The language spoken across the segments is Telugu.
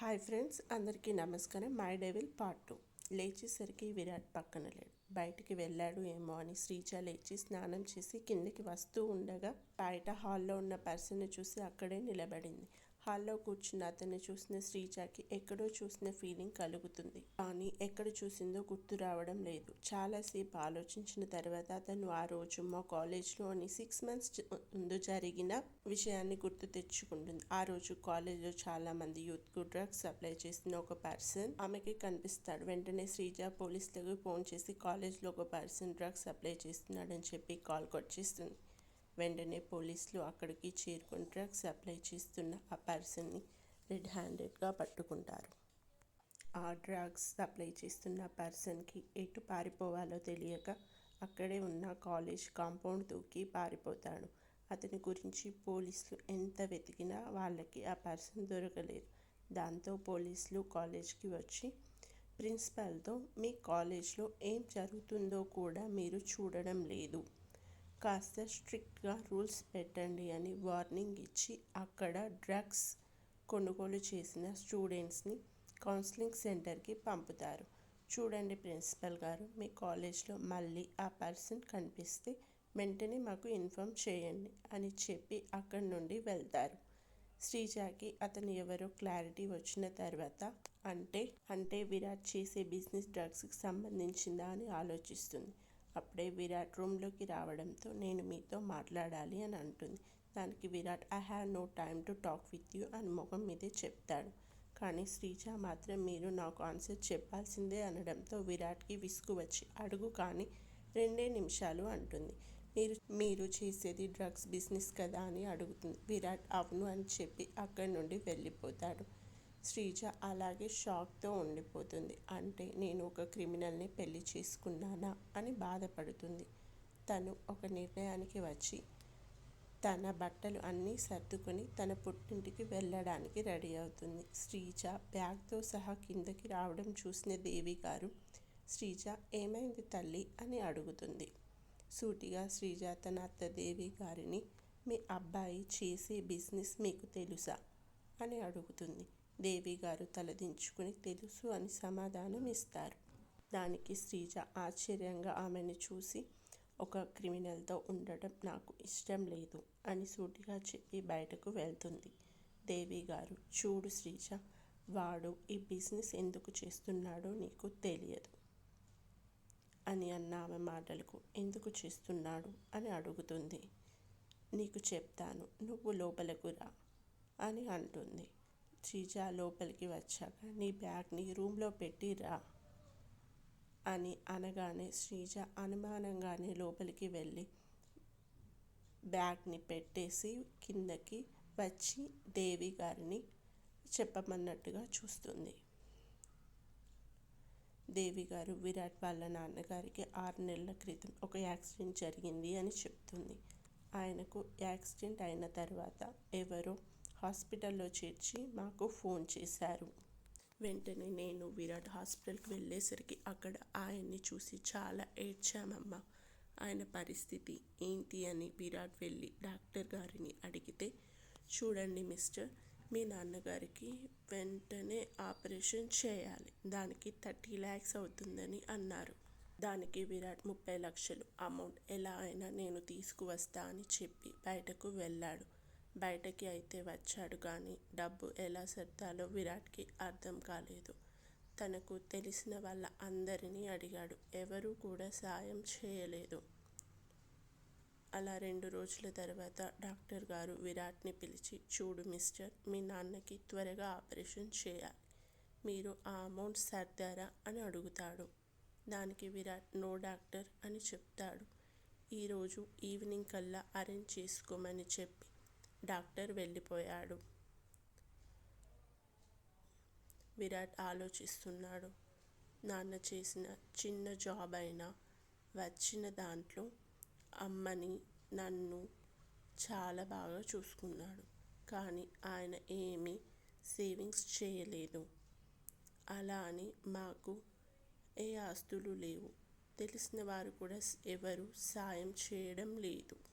హాయ్ ఫ్రెండ్స్ అందరికీ నమస్కారం. My devil part two. లేచేసరికి విరాట్ పక్కన లేడు. బయటికి వెళ్ళాడు ఏమో అని శ్రీజ లేచి స్నానం చేసి కిందికి వస్తూ ఉండగా బయట హాల్లో ఉన్న పర్సన్ని చూసి అక్కడే నిలబడింది. హాల్లో కూర్చున్న అతన్ని చూసిన శ్రీజాకి ఎక్కడో చూసిన ఫీలింగ్ కలుగుతుంది. కానీ ఎక్కడ చూసిందో గుర్తు రావడం లేదు. చాలాసేపు ఆలోచించిన తర్వాత అతను ఆ రోజు మా కాలేజ్లోని సిక్స్ మంత్స్ ముందు జరిగిన విషయాన్ని గుర్తు తెచ్చుకుంటుంది. ఆ రోజు కాలేజ్లో చాలా మంది యూత్కు డ్రగ్స్ సప్లై చేసిన ఒక పర్సన్ ఆమెకి కనిపిస్తాడు. వెంటనే శ్రీజ పోలీసులకు ఫోన్ చేసి కాలేజ్లో ఒక పర్సన్ డ్రగ్స్ సప్లై చేస్తున్నాడని చెప్పి కాల్ కట్ చేస్తుంది. వెంటనే పోలీసులు అక్కడికి చేరుకొని డ్రగ్స్ సప్లై చేస్తున్న ఆ పర్సన్ని రెడ్ హ్యాండెడ్గా పట్టుకుంటారు. ఆ డ్రగ్స్ సప్లై చేస్తున్న పర్సన్కి ఎటు పారిపోవాలో తెలియక అక్కడే ఉన్న కాలేజ్ కాంపౌండ్ దూకి పారిపోతాడు. అతని గురించి పోలీసులు ఎంత వెతికినా వాళ్ళకి ఆ పర్సన్ దొరకలేదు. దాంతో పోలీసులు కాలేజ్కి వచ్చి ప్రిన్సిపాల్తో మీ కాలేజ్లో ఏం జరుగుతుందో కూడా మీరు చూడడం లేదు. కాస్త స్ట్రిక్ట్గా రూల్స్ పెట్టండి అని వార్నింగ్ ఇచ్చి అక్కడ డ్రగ్స్ కొనుగోలు చేసిన స్టూడెంట్స్ని కౌన్సిలింగ్ సెంటర్కి పంపుతారు. చూడండి ప్రిన్సిపల్ గారు మీ కాలేజ్లో మళ్ళీ ఆ పర్సన్ కనిపిస్తే వెంటనే మాకు ఇన్ఫామ్ చేయండి అని చెప్పి అక్కడి నుండి వెళ్తారు. శ్రీజాకి అతను ఎవరో క్లారిటీ వచ్చిన తర్వాత అంటే అంటే విరాట్ చేసే బిజినెస్ డ్రగ్స్కి సంబంధించిందా అని ఆలోచిస్తుంది. అప్పుడే విరాట్ రూమ్లోకి రావడంతో నేను మీతో మాట్లాడాలి అని అంటుంది. దానికి Virat I have no time to talk with you అని ముఖం మీదే చెప్తాడు. కానీ శ్రీజ మాత్రం మీరు నాకు ఆన్సర్ చెప్పాల్సిందే అనడంతో విరాట్కి విసుగు వచ్చి అడుగు కానీ రెండే నిమిషాలు అంటుంది. మీరు మీరు చేసేది డ్రగ్స్ బిజినెస్ కదా అని అడుగుతుంది. విరాట్ అవును అని చెప్పి అక్కడి నుండి వెళ్ళిపోతాడు. శ్రీజ అలాగే షాక్తో ఉండిపోతుంది. అంటే నేను ఒక క్రిమినల్ని పెళ్ళి చేసుకున్నానా అని బాధపడుతుంది. తను ఒక నిర్ణయానికి వచ్చి తన బట్టలు అన్నీ సర్దుకొని తన పుట్టింటికి వెళ్ళడానికి రెడీ అవుతుంది. శ్రీజ బ్యాగ్తో సహా కిందకి రావడం చూసిన దేవి గారు శ్రీజ ఏమైంది తల్లి? అని అడుగుతుంది. సూటిగా శ్రీజ తన అత్త దేవి గారిని మీ అబ్బాయి చేసే బిజినెస్ మీకు తెలుసా? అని అడుగుతుంది. దేవి గారు తలదించుకుని తెలుసు అని సమాధానం ఇస్తారు. దానికి శ్రీజ ఆశ్చర్యంగా ఆమెను చూసి ఒక క్రిమినల్తో ఉండటం నాకు ఇష్టం లేదు అని సూటిగా చెప్పి బయటకు వెళ్తుంది. దేవి గారు చూడు శ్రీజ వాడు ఈ బిజినెస్ ఎందుకు చేస్తున్నాడో నీకు తెలియదు అని అన్న ఆమె మాటలకు ఎందుకు చేస్తున్నాడు అని అడుగుతుంది. నీకు చెప్తాను నువ్వు లోపలకు రా అని అంటుంది. శ్రీజ లోపలికి వచ్చాక నీ బ్యాగ్ని రూమ్లో పెట్టి రా అని అనగానే శ్రీజ అనుమానంగానే లోపలికి వెళ్ళి బ్యాగ్ని పెట్టేసి కిందకి వచ్చి దేవి గారిని చెప్పమన్నట్టుగా చూస్తుంది. దేవి గారు విరాట్ వాళ్ళ నాన్నగారికి ఆరు నెలల క్రితం ఒక యాక్సిడెంట్ జరిగింది అని చెప్తుంది. ఆయనకు యాక్సిడెంట్ అయిన తర్వాత ఎవరో హాస్పిటల్లో చేర్చి మాకు ఫోన్ చేశారు. వెంటనే నేను విరాట్ హాస్పిటల్కి వెళ్ళేసరికి అక్కడ ఆయన్ని చూసి చాలా ఏడ్చామమ్మా. ఆయన పరిస్థితి ఏంటి అని విరాట్ వెళ్ళి డాక్టర్ గారిని అడిగితే చూడండి మిస్టర్ మీ నాన్నగారికి వెంటనే ఆపరేషన్ చేయాలి. దానికి థర్టీ ల్యాక్స్ అవుతుందని అన్నారు. దానికి విరాట్ ముప్పై లక్షలు అమౌంట్ ఎలా అయినా నేను తీసుకువస్తా అని చెప్పి బయటకు వెళ్ళాడు. బయటకి అయితే వచ్చాడు కానీ డబ్బు ఎలా సర్దాలో విరాట్కి అర్థం కాలేదు. తనకు తెలిసిన వాళ్ళ అందరినీ అడిగాడు. ఎవరూ కూడా సాయం చేయలేదు. అలా రెండు రోజుల తర్వాత డాక్టర్ గారు విరాట్ని పిలిచి చూడు మిస్టర్ మీ నాన్నకి త్వరగా ఆపరేషన్ చేయాలి. మీరు ఆ అమౌంట్ సర్దారా? అని అడుగుతాడు. దానికి విరాట్ నో డాక్టర్ అని చెప్తాడు. ఈరోజు ఈవినింగ్ కల్లా అరేంజ్ చేసుకోమని చెప్పి డాక్టర్ వెళ్ళిపోయాడు. విరాట్ ఆలోచిస్తున్నాడు. నాన్న చేసిన చిన్న జాబ్ అయినా వచ్చిన దాంట్లో అమ్మని నన్ను చాలా బాగా చూసుకున్నాడు. కానీ ఆయన ఏమీ సేవింగ్స్ చేయలేదు. అలా అని మాకు ఏ ఆస్తులు లేవు. తెలిసిన వారు కూడా ఎవరు సాయం చేయడం లేదు.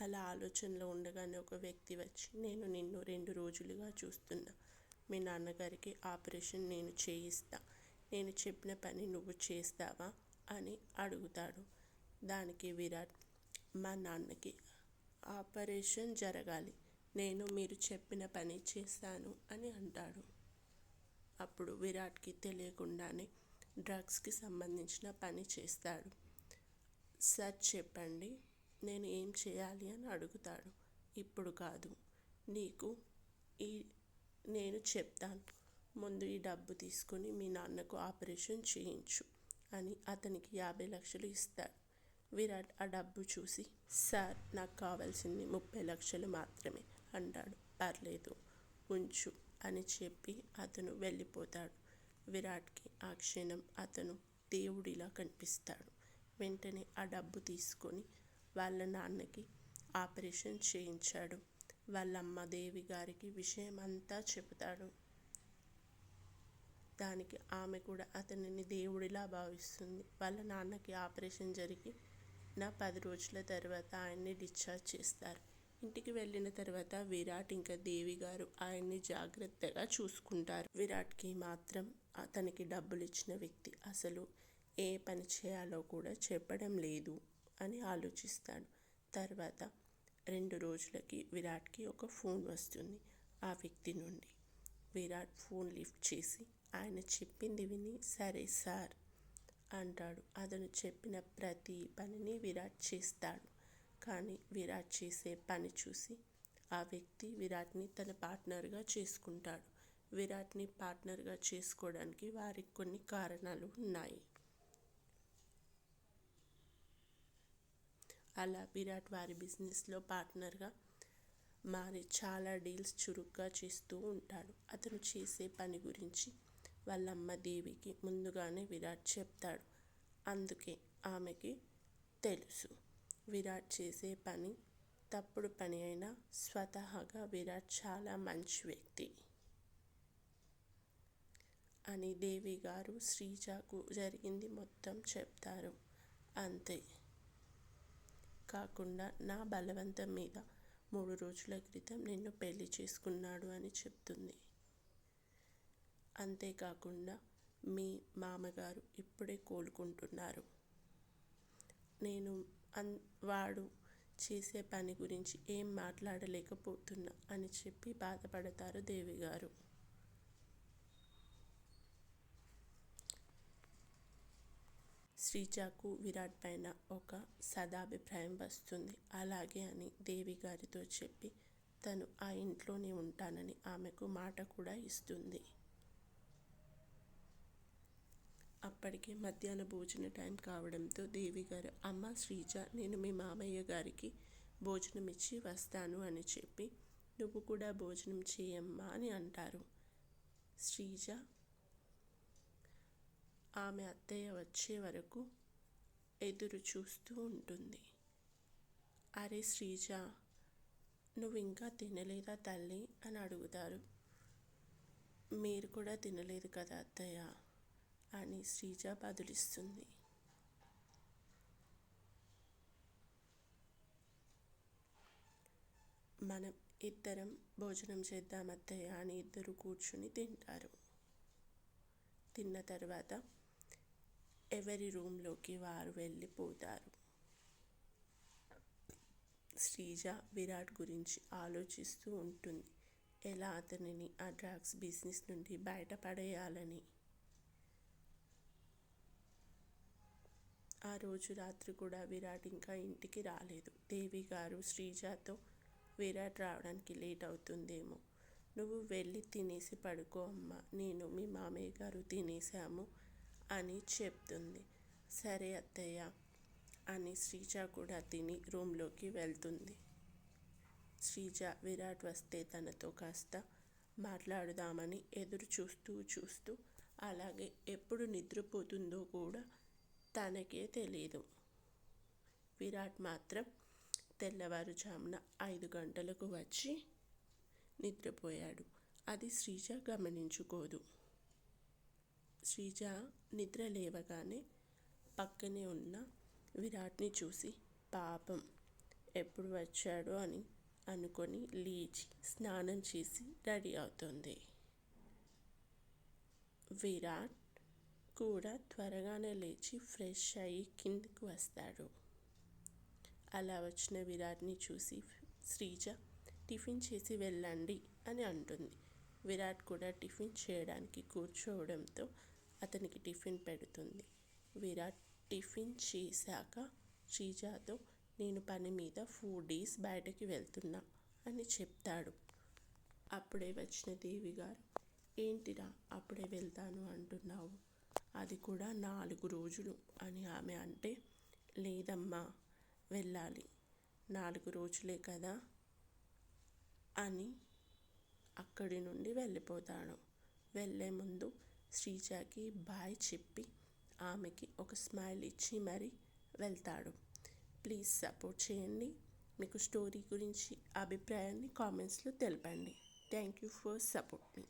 అలా ఆలోచనలో ఉండగానే ఒక వ్యక్తి వచ్చి నేను నిన్ను రెండు రోజులుగా చూస్తున్నా. మీ నాన్నగారికి ఆపరేషన్ నేను చేయిస్తా. నేను చెప్పిన పని నువ్వు చేస్తావా? అని అడుగుతాడు. దానికి విరాట్ మా నాన్నకి ఆపరేషన్ జరగాలి. నేను మీరు చెప్పిన పని చేస్తాను అని అంటాడు. అప్పుడు విరాట్కి తెలియకుండానే డ్రగ్స్కి సంబంధించిన పని చేస్తాడు. సార్ చెప్పండి. నేను ఏం చేయాలి అని అడుగుతాడు. ఇప్పుడు కాదు. నీకు ఈ నేను చెప్తాను. ముందు ఈ డబ్బు తీసుకొని మీ నాన్నకు ఆపరేషన్ చేయించు అని అతనికి యాభై లక్షలు ఇస్తాడు. విరాట్ ఆ డబ్బు చూసి సార్ నాకు కావాల్సింది ముప్పై లక్షలు మాత్రమే అంటాడు. పర్లేదు ఉంచు అని చెప్పి అతను వెళ్ళిపోతాడు. విరాట్కి ఆ క్షణం అతను దేవుడిలా కనిపిస్తాడు. వెంటనే ఆ డబ్బు తీసుకొని వాళ్ళ నాన్నకి ఆపరేషన్ చేయించాడు. వాళ్ళ అమ్మ దేవి గారికి విషయం అంతా చెబుతాడు. దానికి ఆమె కూడా అతనిని దేవుడిలా భావిస్తుంది. వాళ్ళ నాన్నకి ఆపరేషన్ జరిగి నా పది రోజుల తర్వాత ఆయన్ని డిశ్చార్జ్ చేస్తారు. ఇంటికి వెళ్ళిన తర్వాత విరాట్ ఇంకా దేవి గారు ఆయన్ని జాగ్రత్తగా చూసుకుంటారు. విరాట్కి మాత్రం అతనికి డబ్బులు ఇచ్చిన వ్యక్తి అసలు ఏ పని చేయాలో కూడా చెప్పడం లేదు. అని ఆలోచిస్తాడు. తర్వాత రెండు రోజులకి విరాట్కి ఒక ఫోన్ వస్తుంది ఆ వ్యక్తి నుండి. విరాట్ ఫోన్ లిఫ్ట్ చేసి ఆయన చెప్పింది విని సరే సార్ అంటాడు. అతను చెప్పిన ప్రతి పనిని విరాట్ చేస్తాడు. కానీ విరాట్ చేసే పని చూసి ఆ వ్యక్తి విరాట్ని తన పార్ట్నర్గా చేసుకుంటాడు. విరాట్ని పార్ట్నర్గా చేసుకోవడానికి వారికి కొన్ని కారణాలు ఉన్నాయి. అలా విరాట్ వారి బిజినెస్లో పార్ట్నర్గా మారి చాలా డీల్స్ చురుగ్గా చేస్తూ ఉంటాడు. అతను చేసే పని గురించి వాళ్ళమ్మ దేవికి ముందుగానే విరాట్ చెప్తాడు. అందుకే ఆమెకి తెలుసు. విరాట్ చేసే పని తప్పుడు పని అయినా స్వతహాగా విరాట్ చాలా మంచి వ్యక్తి అని దేవి గారు శ్రీజకు జరిగింది మొత్తం చెప్తారు. అంతే. కాకుండా నా బలవంతం మీద మూడు రోజుల క్రితం నిన్ను పెళ్ళి చేసుకున్నాడు అని చెప్తుంది. అంతేకాకుండా మీ మామగారు ఇప్పుడే కోలుకుంటున్నారు. నేను అన్ వాడు చేసే పని గురించి ఏం మాట్లాడలేకపోతున్నా అని చెప్పి బాధపడతారు దేవి గారు శ్రీజాకు విరాట్ పైన ఒక సదాభిప్రాయం వస్తుంది. అలాగే అని దేవి గారితో చెప్పి తను ఆ ఇంట్లోనే ఉంటానని ఆమెకు మాట కూడా ఇస్తుంది. అప్పటికే మధ్యాహ్న భోజన టైం కావడంతో దేవి గారు అమ్మ శ్రీజ నేను మీ మామయ్య గారికి భోజనం ఇచ్చి వస్తాను అని చెప్పి నువ్వు కూడా భోజనం చేయమ్మా అని అంటారు. శ్రీజ ఆమె అత్తయ్య వచ్చే వరకు ఎదురు చూస్తూ ఉంటుంది. అరే శ్రీజ నువ్వు ఇంకా తినలేదా తల్లి? అని అడుగుతారు. మీరు కూడా తినలేదు కదా అత్తయ్య? అని శ్రీజ బదులిస్తుంది. మనం ఇద్దరం భోజనం చేద్దాం అత్తయ్య అని ఇద్దరు కూర్చుని తింటారు. తిన్న తర్వాత ఎవరి రూమ్లోకి వారు వెళ్ళిపోతారు. శ్రీజ విరాట్ గురించి ఆలోచిస్తూ ఉంటుంది. ఎలా అతనిని ఆ డ్రగ్స్ బిజినెస్ నుండి బయటపడేయాలని? ఆ రోజు రాత్రి కూడా విరాట్ ఇంకా ఇంటికి రాలేదు. దేవి గారు శ్రీజాతో విరాట్ రావడానికి లేట్ అవుతుందేమో. నువ్వు వెళ్ళి తినేసి పడుకో అమ్మ. నేను మీ మామయ్య గారు తినేసాము అని చెప్తుంది. సరే అత్తయ్య అని శ్రీజ కూడా తిని రూమ్లోకి వెళ్తుంది. శ్రీజ విరాట్ వస్తే తనతో కాస్త మాట్లాడుదామని ఎదురు చూస్తూ చూస్తూ అలాగే ఎప్పుడు నిద్రపోతుందో కూడా తనకే తెలియదు విరాట్ మాత్రం తెల్లవారుజామున ఐదు గంటలకు వచ్చి నిద్రపోయాడు. అది శ్రీజ గమనించుకోదు. శ్రీజ నిద్ర లేవగానే పక్కనే ఉన్న విరాట్ని చూసి పాపం ఎప్పుడు వచ్చాడో అని అనుకొని లేచి స్నానం చేసి రెడీ అవుతుంది. విరాట్ కూడా త్వరగానే లేచి ఫ్రెష్ అయ్యి కిందికి వస్తాడు. అలా వచ్చిన విరాట్ని చూసి శ్రీజ టిఫిన్ చేసి వెళ్ళండి అని అంటుంది. విరాట్ కూడా టిఫిన్ చేయడానికి కూర్చోవడంతో అతనికి టిఫిన్ పెడుతుంది. విరాట్ టిఫిన్ చేశాక శ్రీజాతో నేను పని మీద ఫోర్ డేస్ బయటకి వెళ్తున్నా అని చెప్తాడు. అప్పుడే వచ్చిన దేవి గారు ఏంటిరా అప్పుడే వెళ్తాను అంటున్నావు? అది కూడా నాలుగు రోజులు అని ఆమె అంటే లేదమ్మా వెళ్ళాలి. నాలుగు రోజులే కదా అని అక్కడి నుండి వెళ్ళిపోతాడు. వెళ్ళే ముందు శ్రీజాకి బాయ్ చెప్పి ఆమెకి ఒక స్మైల్ ఇచ్చి మరీ వెళ్తాడు. ప్లీజ్ సపోర్ట్ చేయండి. మీకు స్టోరీ గురించి అభిప్రాయాన్ని కామెంట్స్లో తెలపండి. Thank you for support me.